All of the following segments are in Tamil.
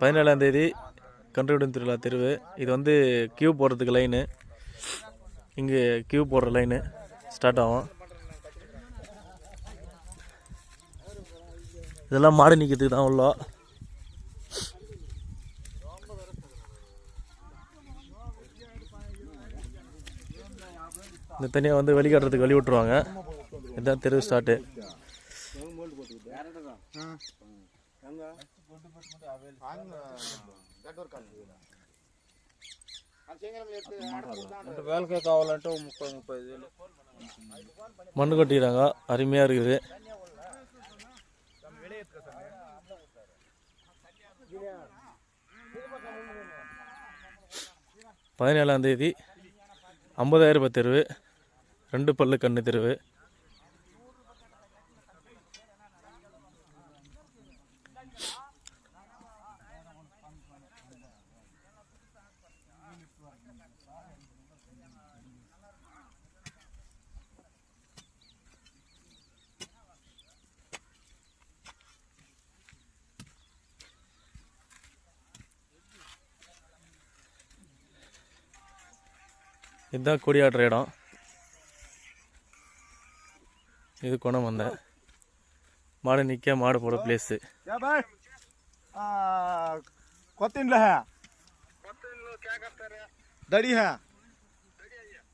பதினேழாம் தேதி கன்றுவிடும் திருவிழா தெருவு. இது வந்து கியூ போடுறதுக்கு லைனு இங்கே கியூ போடுற லைனு ஸ்டார்ட் ஆகும். இதெல்லாம் மாடு நிற்கிறதுக்கு தான் உள்ள இந்த தனியாக வந்து வெளிக்காட்டுறதுக்கு வெளி விட்டுருவாங்க. இதுதான் தெரு ஸ்டார்ட்டு వేలకే కావాలంటే ఓ ముప్పై ముప్పై ఐదు వేలు மண்ணு கொட்டிடுறாங்க அருமையாக இருக்குது பதினேழாம் தேதி ஐம்பதாயிரம் ரூபாய் தெருவு ரெண்டு பல்லு கண்ணு தெருவு இதுதான் கொடியாடுற இடம் இது குணம் வந்த மாடு நிற்க மாடு போட பிளேஸு क्या भाई आ, कौन है दड़ी है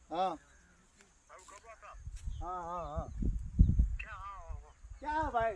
हाँ हाँ हाँ हाँ क्या है भाई